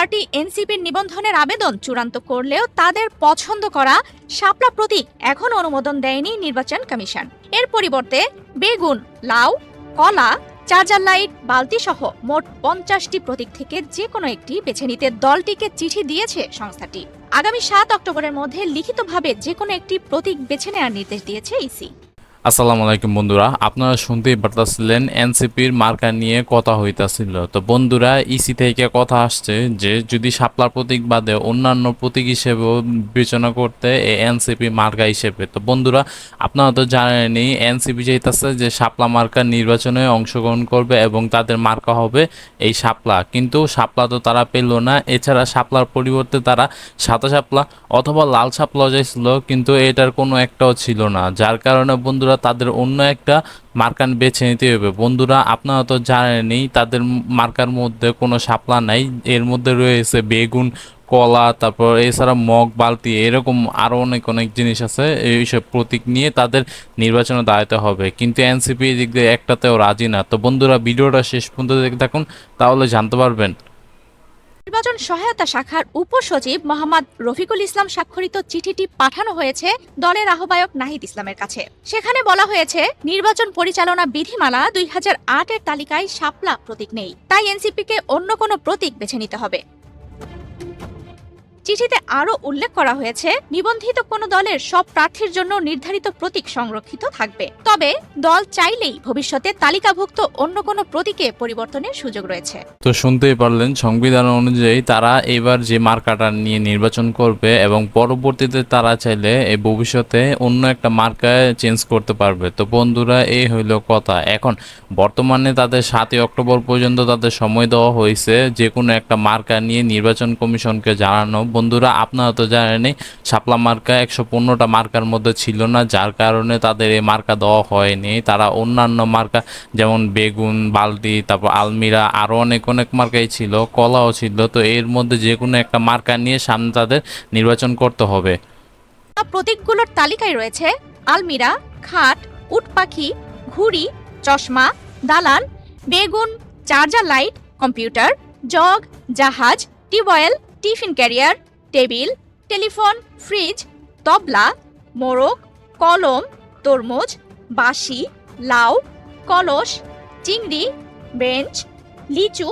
Party এনসিপির নিবন্ধনের আবেদন চূড়ান্ত করলেও তাদের পছন্দ করা শাপলা প্রতীক এখন অনুমোদন দেয়নি নির্বাচন কমিশন। এর পরিবর্তে বেগুন, লাউ, কলা চার্জার লাইট বালতি সহ মোট পঞ্চাশটি প্রতীক থেকে যে কোনো একটি বেছে নিতে দলটিকে চিঠি দিয়েছে সংস্থাটি। আগামী সাত অক্টোবরের মধ্যে লিখিতভাবে যে কোনো একটি প্রতীক বেছে নেওয়ার নির্দেশ দিয়েছে ইসি। আসসালামু আলাইকুম বন্ধুরা। আপনারা শুনতেই পারতাছিলেন এনসিপির মার্কা নিয়ে কথা হইতাছিল। তো বন্ধুরা ইসি থেকে কথা আসছে যে, যদি শাপলার প্রতীক বাদে অন্যান্য প্রতীক হিসেবেও বিবেচনা করতে এই এনসিপি মার্কা হিসেবে। তো বন্ধুরা, আপনারা তো জানেনই, এনসিপি চাইতেছে যে শাপলা মার্কা নির্বাচনে অংশগ্রহণ করবে এবং তাদের মার্কা হবে এই শাপলা। কিন্তু শাপলা তো তারা পেল না। এছাড়া শাপলার পরিবর্তে তারা সাদা শাপলা অথবা লাল শাপলা চাইছিল, কিন্তু এটার কোনো একটাও ছিল না। যার কারণে বন্ধুরা তাদের অন্য একটা মার্কান বেছে নিতে হবে। বন্ধুরা, আপনারা তো জানেনই, তাদের মার্কার মধ্যে কোনো শাপলা নাই। এর মধ্যে রয়েছে বেগুন, কলা, তারপর এছাড়া মগ, বালতি, এরকম আরও অনেক অনেক জিনিস আছে। এইসব প্রতীক নিয়ে তাদের নির্বাচনে দাঁড়াতে হবে। কিন্তু এনসিপি দিক দিয়ে একটাতেও রাজি না। তো বন্ধুরা, ভিডিওটা শেষ পর্যন্ত দেখে থাকুন, তাহলে জানতে পারবেন। নির্বাচন সহায়তা শাখার উপসচিব মোহাম্মদ রফিকুল ইসলাম স্বাক্ষরিত চিঠিটি পাঠানো হয়েছে দলের আহ্বায়ক নাহিদ ইসলামের কাছে। সেখানে বলা হয়েছে, নির্বাচন পরিচালনা বিধিমালা দুই আটের তালিকায় শাপলা প্রতীক নেই। তাই এনসিপিকে অন্য কোনো প্রতীক বেছে নিতে হবে। চিঠিতে আরও উল্লেখ করা হয়েছে, নিবন্ধিত কোনো দলের সব প্রার্থীর জন্য নির্ধারিত প্রতীক সংরক্ষিত থাকবে। তবে দল চাইলেই ভবিষ্যতে তালিকাভুক্ত অন্য কোনো প্রতীকে পরিবর্তনের সুযোগ রয়েছে। তো শুনতেই পারলেন, সংবিধান অনুযায়ী তারা এবার যে মার্কাটা নিয়ে নির্বাচন করবে এবং পরবর্তীতে তারা চাইলে এই ভবিষ্যতে অন্য একটা মার্কায় চেঞ্জ করতে পারবে। তো বন্ধুরা, এই হইল কথা। এখন বর্তমানে তাদের সাতই অক্টোবর পর্যন্ত তাদের সময় দেওয়া হয়েছে যে কোনো একটা মার্কা নিয়ে নির্বাচন কমিশনকে জানানো বন্ধুরা, আপনারা তো জানেনই, শাপলা মার্কা একশো পনেরোটা মার্কার মধ্যে ছিল না, যার কারণে তাদের এই মার্কা দেওয়া হয়নি। তারা অন্যান্য মার্কা, যেমন বেগুন, বালতি, তারপর আলমিরা আরও অনেক অনেক মার্কাই ছিল, কলাও ছিল। তো এর মধ্যে যে কোনো একটা মার্কা নিয়ে সামনে তাদের নির্বাচন করতে হবে। প্রতীকগুলোর তালিকায় রয়েছে আলমিরা, খাট, উট পাখি, ঘুড়ি, চশমা দালান বেগুন, চার্জার লাইট, কম্পিউটার, জগ, জাহাজ, tubewell, tiffin carrier table telephone fridge তবলা মোরগ কলম তরমুজ বাঁশি লাউ কলস চিংড়ি বেঞ্চ লিচু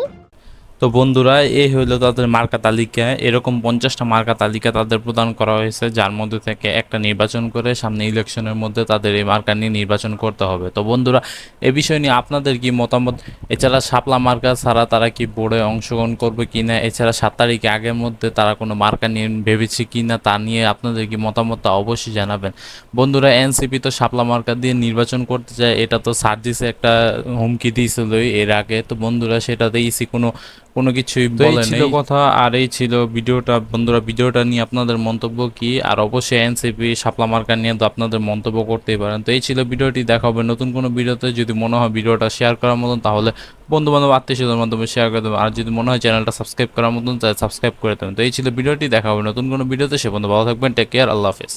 তো বন্ধুরা, এই হইল তাদের মার্কা তালিকা। এরকম পঞ্চাশটা মার্কা তালিকা তাদের প্রদান করা হয়েছে, যার মধ্যে থেকে একটা নির্বাচন করে সামনে ইলেকশনের মধ্যে তাদের এই মার্কা নিয়ে নির্বাচন করতে হবে। তো বন্ধুরা, এ বিষয় নিয়ে আপনাদের কি মতামত? এছাড়া শাপলা মার্কা ছাড়া তারা কি বোর্ডে অংশগ্রহণ করবে কি না এছাড়া সাত তারিখে আগের মধ্যে তারা কোনো মার্কা নিয়ে ভেবেছে কি না তা নিয়ে আপনাদের কি মতামত তা অবশ্যই জানাবেন। বন্ধুরা, এনসিপি তো শাপলা মার্কা দিয়ে নির্বাচন করতে চায়, এটা তো সার্জিসে একটা হুমকি দিয়েছিল এর আগে। তো বন্ধুরা, সেটাতে ইসি কোনো কোনো কিছুই বলে ছিল কথা আর এই ছিল ভিডিওটা। বন্ধুরা ভিডিওটা নিয়ে আপনাদের মন্তব্য কি? আর অবশ্যই এনসিপি শাপলা মার্কা নিয়ে তো আপনাদের মন্তব্য করতেই পারেন। তো এই ছিল ভিডিওটি দেখা হবে নতুন কোনো ভিডিওতে। যদি মনে হয় ভিডিওটা শেয়ার করার মতন তাহলে বন্ধু বান্ধব আত্মীয় স্বজনের মাধ্যমে শেয়ার করে দেবেন। আর যদি মনে হয় চ্যানেলটা সাবস্ক্রাইব করার মতন তাহলে সাবস্ক্রাইব করে দেবেন। তো এই ছিল ভিডিওটি দেখা হবে নতুন কোনো ভিডিওতে। সে বন্ধু ভালো থাকবেন টেক কেয়ার আল্লাহ হাফেজ।